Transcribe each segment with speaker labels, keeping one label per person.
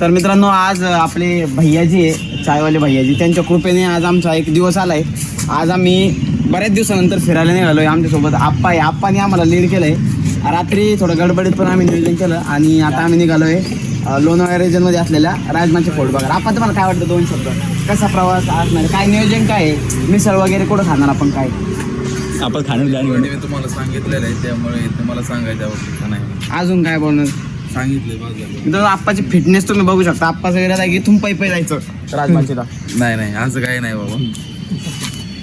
Speaker 1: तर मित्रांनो आज आपले भैयाजी आहे चायवाले भैयाजी. त्यांच्या कृपेने आज आमचा एक दिवस आलाय. आज आम्ही बऱ्याच दिवसानंतर फिरायला निघालोय. आमच्यासोबत आप्पा आहे. आप्पाने आम्हाला लीड केलंय. रात्री थोडं गडबडीत पण आम्ही नियोजन केलं आणि आता आम्ही निघालोय अं, लोणावळा रिजनमध्ये असलेल्या राजमाचे फोड बघा आपण तुम्हाला काय वाटतं दोन शब्द? कसा प्रवास असणार? आहे? काय नियोजन काय आहे? मिसळ वगैरे कुठं खाणार आपण काय?
Speaker 2: आपण खाणार
Speaker 3: मी तुम्हाला सांगितलेलं आहे त्यामुळे तुम्हाला सांगायचं आवश्यकता नाही
Speaker 1: अजून काय बोलणार? मित्रांनो आप्पाची फिटनेस तुम्ही बघू शकता. आप्पाचं वगैरे आहे की पै जायचं. राजमाचीला.
Speaker 3: नाही नाही असं काही नाही बाबा.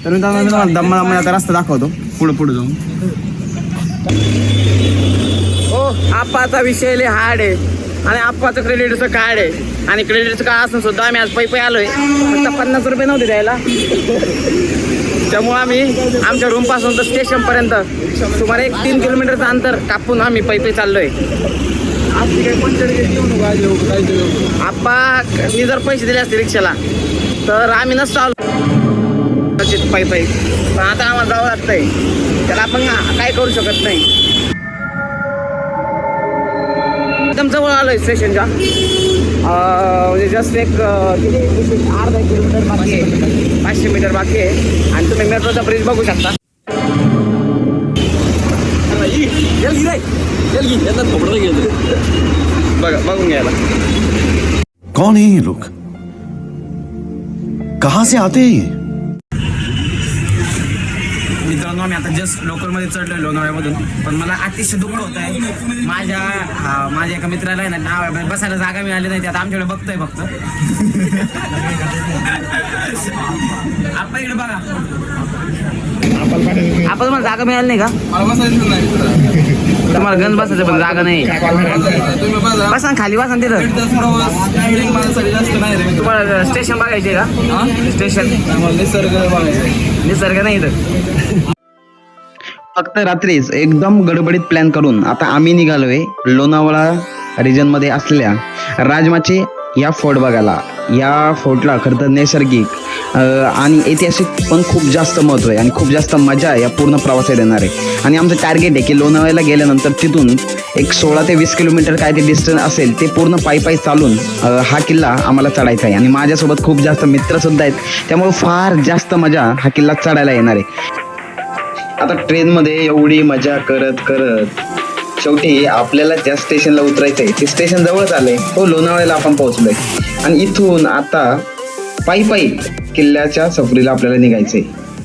Speaker 1: तर मित्रांनो मी तुम्हाला दम्मा दम्मा आता रस्ता दाखवतो. पुढे पुढे जाऊन हो आप्पाचा विषय लय हार्ड आहे. आणि आप्पाचं क्रेडिटचं कार्ड आहे. आणि क्रेडिटचं कार्ड असून सुद्धा आम्ही आज पै पै आलोय. फक्त पन्नास रुपये नव्हते द्यायला. त्यामुळे आम्ही आमच्या रूमपासून तर स्टेशन पर्यंत सुमारे एक तीन किलोमीटरचं अंतर कापून आम्ही पै पै चाललोय आप्पा मी जर पैसे दिले असते रिक्षाला तर आम्ही नसतो आलो. कदाचित पायी पायी. पण आता आम्हाला जावं लागतंय. त्याला आपण काय करू शकत नाही. एकदम जवळ आलोय स्टेशनच्या. म्हणजे जस्ट एक किती किती? अर्धा किलोमीटर बाकी आहे. पाचशे मीटर बाकी आहे. आणि तुम्ही मेट्रोचा ब्रिज बघू शकता. बघा बघून घ्यायला.
Speaker 4: कौन है ये लोग? कहां से आते हैं ये?
Speaker 1: मित्रांनो आम्ही आता जस्ट लोकलमध्ये चढलोय लोणावळ्यामधून. पण मला अतिशय दुःख होत आहे. माझ्या हा, माझ्या एका मित्राला आहे ना नाव बसायला जागा मिळाली नाही. ते आता आमच्याकडे बघतोय फक्त. आपण इकडे बघा. आपण मला जागा मिळाली नाही का. तुम्हाला गंज बसायचं पण जागा नाही. बसा. ना खाली बसा ना तिथं. तुम्हाला स्टेशन बघायचे का? स्टेशन.
Speaker 3: निसर्ग बघायचा
Speaker 1: निसर्ग नाही इथं. फक्त रात्रीच एकदम गडबडीत प्लॅन करून आता आम्ही निघालोय लोणावळा रिजनमध्ये असलेल्या राजमाची या फोर्ट बघायला. या फोर्टला खरं तर नैसर्गिक आणि ऐतिहासिक पण खूप जास्त महत्त्व आहे आणि खूप जास्त मजा या पूर्ण प्रवासात येणार आहे. आणि आमचं टार्गेट आहे की लोणावळ्याला गेल्यानंतर तिथून एक सोळा ते वीस किलोमीटर काय ते डिस्टन्स असेल ते पूर्ण पायी पायी चालून हा किल्ला आम्हाला चढायचा आहे. आणि माझ्यासोबत खूप जास्त मित्रसुद्धा आहेत. त्यामुळे फार जास्त मजा हा किल्ला चढायला येणार आहे. आता ट्रेनमध्ये एवढी मजा करत करत शेवटी आपल्याला ज्या स्टेशनला उतरायचं आहे ते स्टेशन जवळच आलंय. हो लोणावळ्याला आपण पोहोचलोय. आणि इथून आता पायी पायी किल्ल्याच्या सफरीला आपल्याला निघायचंय.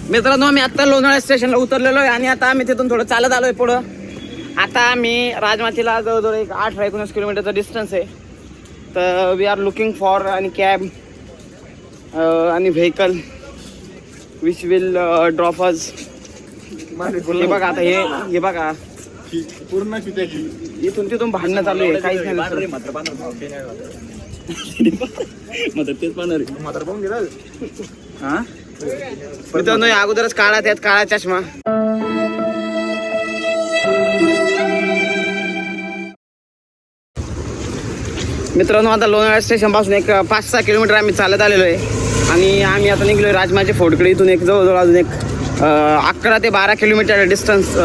Speaker 1: मित्रांनो आम्ही आता लोणावळा स्टेशनला उतरलेलो आहे आणि आता आम्ही तिथून थोडं चालत आलोय पुढं. आता आम्ही राजमातीला जवळजवळ एक अठरा एकोणीस किलोमीटरचा डिस्टन्स आहे. तर वी आर लुकिंग फॉर आणि कॅब आणि vehicle which will drop us हे बघा आता हे हे बघा. पूर्ण इथून तिथून भांडणं चालू आहे काहीच नाही हा? मित्रांनो या अगोदरच काळा त्यात काळा चष्मा. मित्रांनो आता लोणावळा स्टेशनपासून एक पाच सहा किलोमीटर आम्ही चालत आलेलो आहे. आणि आम्ही आता निघलोय राजमाचे फोर्टकडे इथून एक जवळजवळ अजून एक अकरा ते बारा किलोमीटर डिस्टन्स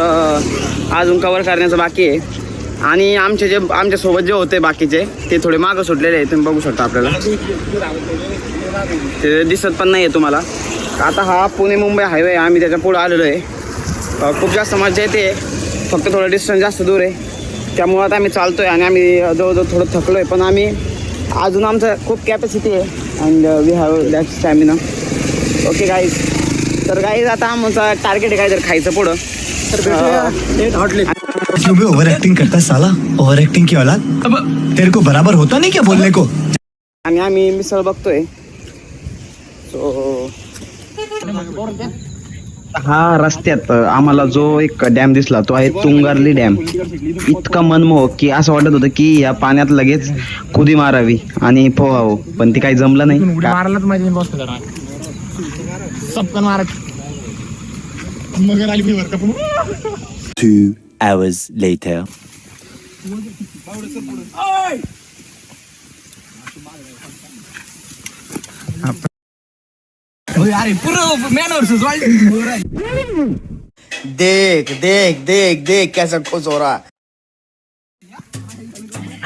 Speaker 1: अजून कवर करण्याचं बाकी आहे. आणि आमचे जे आमच्यासोबत जे होते बाकीचे ते थोडे मागं सुटलेले आहे तुम्ही बघू शकता आपल्याला. ते दिसत पण नाही आहे तुम्हाला. आता हा पुणे मुंबई हायवे आम्ही त्याच्या पुढे आलेलो आहे. खूप जास्त मजा येते. फक्त थोडं डिस्टन्स जास्त दूर आहे. त्यामुळं आता आम्ही चालतोय आणि आम्ही जवळजवळ थोडं थकलो आहे पण आम्ही अजून आमचं खूप कॅपॅसिटी आहे. And we have that stamina okay guys तर गाईज आता आमचा टार्गेट आहे काहीतरी खायचं पुढं. तर हॉटली
Speaker 5: क्यों भी ओवर एक्टिंग करता है साला? ओवर एक्टिंग की औलाद तेरे को बराबर होता नहीं क्या बोलने को?
Speaker 1: आणि आम्ही मिसळ बघतोय. सो हा रस्त्यात आम्हाला जो एक डॅम दिसला तो आहे तुंगारली डॅम इतका मनमोहक की असं वाटत होतं की या पाण्यात लगेच खुदी मारावी आणि पोहावं पण ते काही जमलं नाही.
Speaker 2: जरा. मारा मगर आली का
Speaker 6: hours later.
Speaker 7: देख देख देख देख कैसा खुश हो रहा है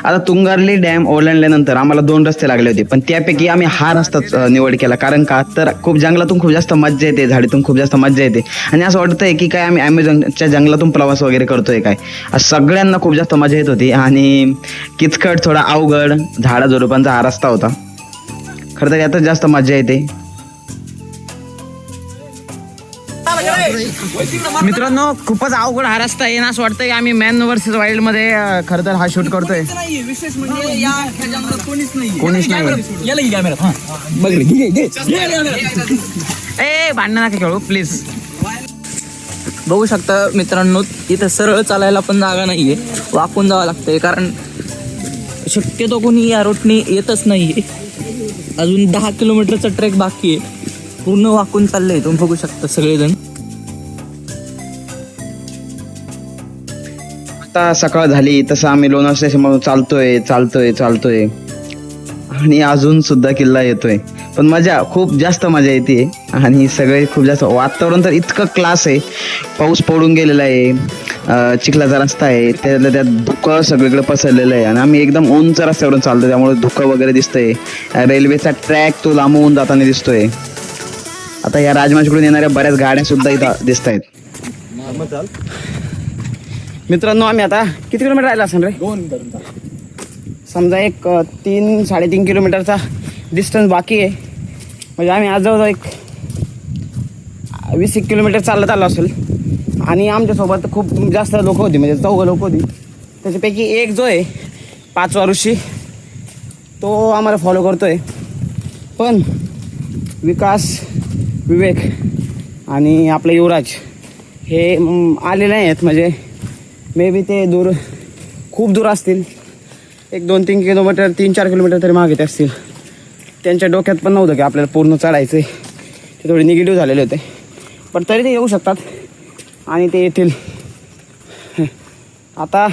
Speaker 1: आता तुंगारली डॅम ओलांडल्यानंतर आम्हाला दोन रस्ते लागले होते पण त्यापैकी आम्ही हा रस्ता निवड केला. कारण का? तर खूप जंगलातून खूप जास्त मज्जा येते झाडीतून खूप जास्त मज्जा येते. आणि असं वाटतंय की काय आम्ही ॲमेझॉनच्या जंगलातून प्रवास वगैरे करतोय काय? सगळ्यांना खूप जास्त मजा येत होती आणि किचकट थोडा अवघड झाडा झुडपांचा हा रस्ता होता. खरं तर यातच जास्त मजा येते. मित्रांनो खूपच अवघड हा रस्ता आहे ना असं वाटतं की आम्ही मॅन वर्सेस वाईल्डमध्ये खरं तर हा शूट करतोय. कोणीच नाही ए भांडण नका खेळू प्लीज
Speaker 7: बघू शकता मित्रांनो इथं सरळ चालायला पण जागा नाहीये. वाकून जावं लागतंय कारण शक्यतो कोणी या रोडने येतच नाहीये. अजून दहा किलोमीटरचा ट्रेक बाकी आहे. पूर्ण वाकून चाललंय तुम्ही बघू शकता सगळेजण.
Speaker 1: आता सकाळ झाली तसं आम्ही लोणार स्टेशन चालतोय चालतोय चालतोय. आणि अजून सुद्धा किल्ला येतोय. पण मजा खूप जास्त मजा येते. आणि सगळे खूप जास्त वातावरण तर इतकं क्लास आहे. पाऊस पडून गेलेला आहे. चिखलाचा रस्ता आहे. त्यातल्या त्यात धुकं सगळीकडे पसरलेलं आहे. आणि आम्ही एकदम उंच रस्त्यावरून चालतो त्यामुळे धुकं वगैरे दिसतंय. रेल्वेचा ट्रॅक तो लांबवून जाताना दिसतोय. आता या राजमाशीकडून येणाऱ्या बऱ्याच गाड्या सुद्धा इथं दिसत आहेत मित्रांनो आम्ही आता किती किलोमीटर राहिला असेल रे?
Speaker 2: दोन
Speaker 1: समजा एक तीन साडेतीन किलोमीटरचा डिस्टन्स बाकी आहे. म्हणजे आम्ही आज जवळजवळ एक वीस एक किलोमीटर चालत आलो असेल. आणि आमच्यासोबत खूप जास्त लोक होती म्हणजे चौघं लोक होती. त्याच्यापैकी एक जो आहे पाचवा ऋषी तो आम्हाला फॉलो करतोय. पण विकास विवेक आणि आपले युवराज हे आलेले आहेत म्हणजे मे बी ते दूर खूप दूर असतील. एक दोन तीन किलोमीटर तीन चार किलोमीटर तरी मागे ते असतील. त्यांच्या डोक्यात पण नव्हतं की आपल्याला पूर्ण चढायचं आहे ते थोडे निगेटिव्ह झालेले होते. पण तरी ते येऊ शकतात. आणि ते येतील. आता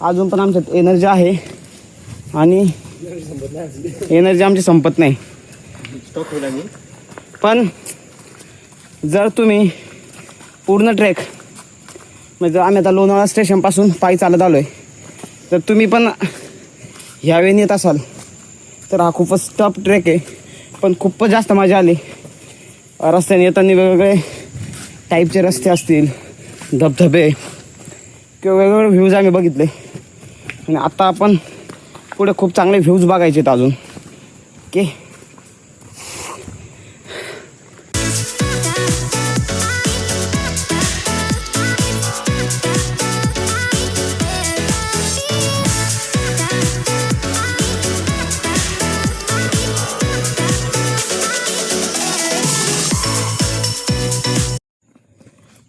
Speaker 1: अजून पण आमच्यात एनर्जी आहे. आणि एनर्जी आमची संपत नाही. पण जर तुम्ही पूर्ण ट्रेक म्हणजे आम्ही आता लोणावळा स्टेशनपासून पायी चालत आलो आहे तर तुम्ही पण ह्यावेळी येत असाल. तर हा खूपच टफ ट्रेक आहे. पण खूपच जास्त मजा आली. रस्त्याने येताना वेगवेगळे टाईपचे रस्ते असतील धबधबे किंवा वेगवेगळे व्ह्यूज आम्ही बघितले. आणि आत्ता आपण पुढे खूप चांगले व्ह्यूज बघायचे आहेत अजून. ओके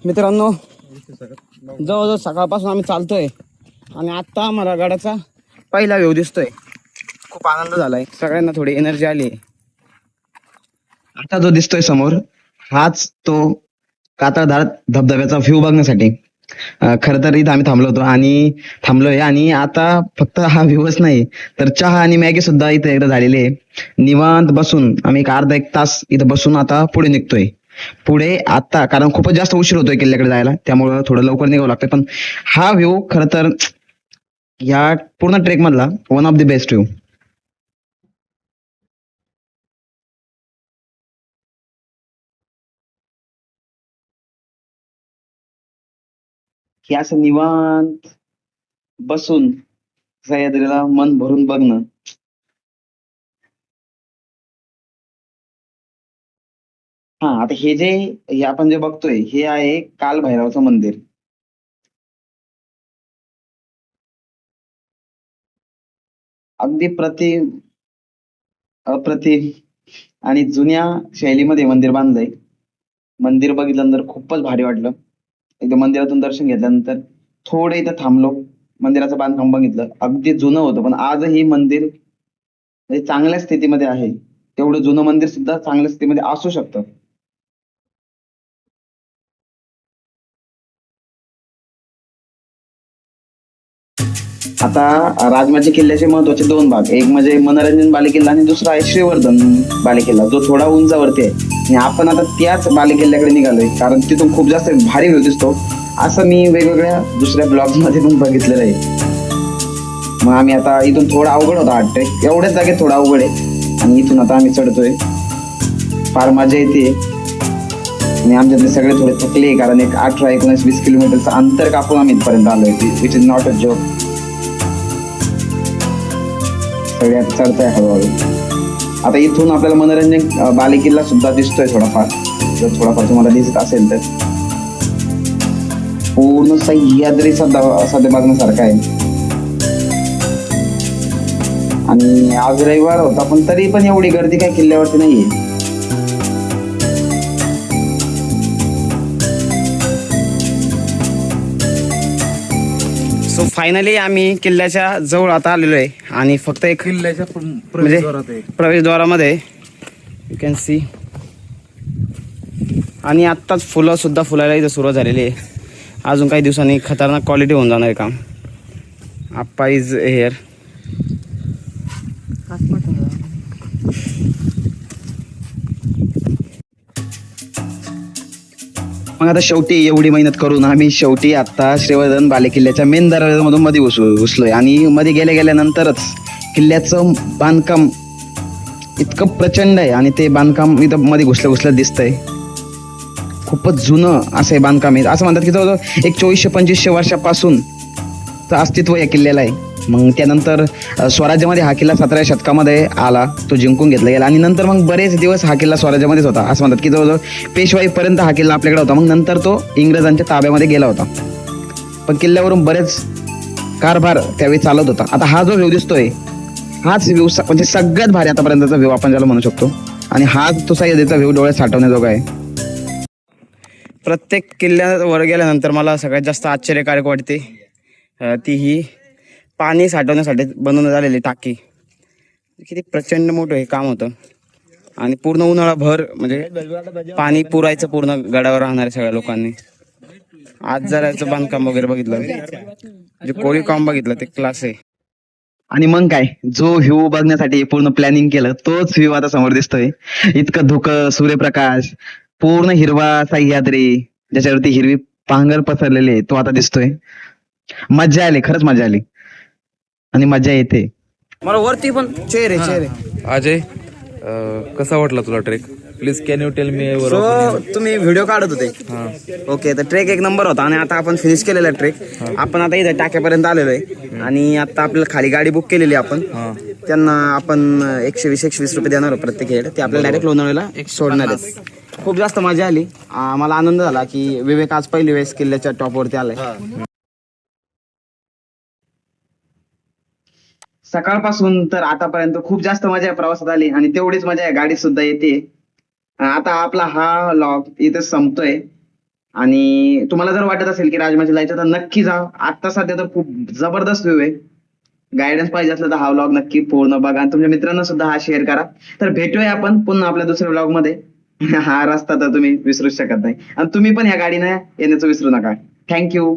Speaker 1: मित्रांनो जवळजवळ सकाळपासून आम्ही चालतोय. आणि आत्ता आम्हाला गडाचा पहिला व्यू दिसतोय. खूप आनंद झालाय. सगळ्यांना थोडी एनर्जी आली. आता जो दिसतोय समोर हाच तो कातळधार धबधब्याचा व्ह्यू बघण्यासाठी. खर तर इथं आम्ही थांबलो होतो आणि थांबलोय आणि आता फक्त हा व्ह्यूच नाही तर चहा आणि मॅगी सुद्धा इथं एकदा झालेली आहे. निवांत बसून आम्ही एक अर्धा एक तास इथं बसून आता पुढे निघतोय. पुढे आता कारण खूपच जास्त उशीर होतोय किल्ल्याकडे जायला त्यामुळं थोडं लवकर निघावं लागतं पण हा व्ह्यू खर तर या पूर्ण ट्रेक मधला one of the best view असं निवांत बसून सह्याद्रीला मन भरून बघणं. हा आता हे जे हे आपण जे बघतोय हे आहे कालभैरवचं मंदिर. अगदी प्रतिम अप्रतिम आणि जुन्या शैलीमध्ये मंदिर बांधलंय. मंदिर बघितल्यानंतर खूपच भारी वाटलं. एकदा मंदिरातून दर्शन घेतल्यानंतर थोडं इथं थांबलो. मंदिराचं बांधकाम बघितलं. अगदी जुनं होतं पण आजही मंदिर म्हणजे चांगल्या स्थितीमध्ये आहे. तेवढं जुनं मंदिर सुद्धा चांगल्या स्थितीमध्ये असू शकतं. आता राजमाची किल्ल्याचे महत्त्वाचे दोन भाग. एक म्हणजे मनोरंजन बालेकिल्ला आणि दुसरा आहे श्रीवर्धन बालेकिल्ला जो थोडा उंचावरती आहे. आणि आपण आता त्याच बालेकिल्ल्याकडे निघालोय कारण तिथून खूप जास्त भारी व्ह्यू दिसतो. असं मी वेगवेगळ्या दुसऱ्या ब्लॉग्समध्ये पण बघितलेलं आहे. मग आम्ही आता इथून थोडा अवघड होता हा ट्रेक. एवढ्याच जागेत थोडा अवघड आहे. आणि इथून आता आम्ही चढतोय. फार मजा येते. आणि आमच्यातले सगळे थोडे थकले कारण एक अठरा एकोणीस वीस किलोमीटरचं अंतर कापून आम्ही इथपर्यंत आहे which is not a joke सगळ्यात आता चढताय हळूहळू. आता इथून आपल्याला मनोरंजन बालेकिल्ला सुद्धा दिसतोय थोडाफार. जर थोडाफार तुम्हाला दिसत असेल तर. पूर्ण सह्याद्री सध्या सध्या बघण्यासारखा आहे. आणि आज रविवार होता पण तरी पण एवढी गर्दी काय किल्ल्यावरती नाहीये. फायनली आम्ही किल्ल्याच्या जवळ आता आलेलो आहे. आणि फक्त एक
Speaker 3: किल्ल्याच्या
Speaker 1: म्हणजे प्रवेशद्वारामध्ये यू कॅन सी आणि आत्ताच फुलं सुद्धा फुलायला इथं सुरुवात झालेली आहे. अजून काही दिवसांनी खतरनाक क्वालिटी होऊन जाणार आहे काम. आप्पा इज हेअर मग आता शेवटी एवढी मेहनत करून आम्ही शेवटी आता श्रीवर्धन बालेकिल्ल्याच्या मेन दरवाजामधून मध्ये घुसलो घुसलोय आणि मध्ये गेल्या गेल्यानंतरच किल्ल्याचं बांधकाम इतकं प्रचंड आहे आणि ते बांधकाम इथं मध्ये घुसलं घुसलं दिसतंय. खूपच जुनं असं हे बांधकाम आहे. असं म्हणतात की जवळजवळ एक चोवीसशे पंचवीसशे वर्षापासून अस्तित्व या किल्ल्याला आहे. मग त्यानंतर स्वराज्यामध्ये हा किल्ला सतराव्या शतकामध्ये आला. तो जिंकून घेतला गेला. आणि नंतर मग बरेच दिवस हा किल्ला स्वराज्यामध्येच होता. असं म्हणतात की जवळजवळ पेशवाईपर्यंत हा किल्ला आपल्याकडे होता. मग नंतर तो इंग्रजांच्या ताब्यामध्ये गेला होता. पण किल्ल्यावरून बरेच कारभार त्यावेळी चालत होता. आता हा जो व्ह्यू दिसतोय हाच व्ह्यू म्हणजे सगळ्यात भारी आतापर्यंतचा व्ह्यू आपण ज्याला म्हणू शकतो. आणि हाच तो सह्याद्रीचा व्ह्यू डोळ्यात साठवण्याजोगा आहे. प्रत्येक किल्ल्यावर गेल्यानंतर मला सगळ्यात जास्त आश्चर्यकारक वाटते ती ही पाणी साठवण्यासाठी बनवण्यात आलेली टाकी. किती प्रचंड मोठं हे काम होतं. आणि पूर्ण उन्हाळाभर म्हणजे पाणी पुरायचं पूर्ण गडावर राहणाऱ्या सगळ्या लोकांनी. आज जरा याचं बांधकाम वगैरे बघितलं. जे कोळी काम बघितलं ते क्लास आहे. आणि मग काय जो व्ह्यू बघण्यासाठी पूर्ण प्लॅनिंग केलं तोच व्ह्यू आता समोर दिसतोय. इतकं धुकं सूर्यप्रकाश पूर्ण हिरवा सह्याद्री ज्याच्यावरती हिरवी पांघर पसरलेली आहे तो आता दिसतोय. मजा आली खरंच मजा आली. आणि मजा येते. मला वरती पण चेअर आहे
Speaker 3: अजय अं, कसा वाटला तुला trek? Please can you tell me
Speaker 1: so तुम्ही व्हिडिओ काढत होते. ओके तर ट्रेक एक नंबर होता आणि आता आपण फिनिश केलेला ट्रेक आपण आता इथे टाक्यापर्यंत आलेलो आहे. आणि आता आपल्याला खाली गाडी बुक केलेली आहे आपण. त्यांना आपण एकशे वीस एकशे वीस रुपये देणार आहोत प्रत्येक हेड ते आपल्याला डायरेक्ट लोणावळ्याला सोडणार आहेत. खूप जास्त मजा आली. आ, मला आनंद झाला की विवेक आज पहिली वेळेस किल्ल्याच्या टॉपवरती आलाय. सकाळपासून तर आतापर्यंत खूप जास्त मजा या प्रवासात आली आणि तेवढीच मजा या गाडीत सुद्धा येते. आता आपला हा लॉग इथे संपतोय. आणि तुम्हाला जर वाटत असेल की राजमाची जायचं तर नक्की जा. आता सध्या तर खूप जबरदस्त व्ह्यू आहे. गायडन्स पाहिजे असलं तर हा व्लॉग नक्की पूर्ण बघा आणि तुमच्या मित्रांना सुद्धा हा शेअर करा. तर भेटूया आपण पुन्हा आपल्या दुसऱ्या व्लॉगमध्ये. हा रस्ता तर तुम्ही विसरूच शकत नाही. आणि तुम्ही पण या गाडीने येण्याचं विसरू नका. थँक्यू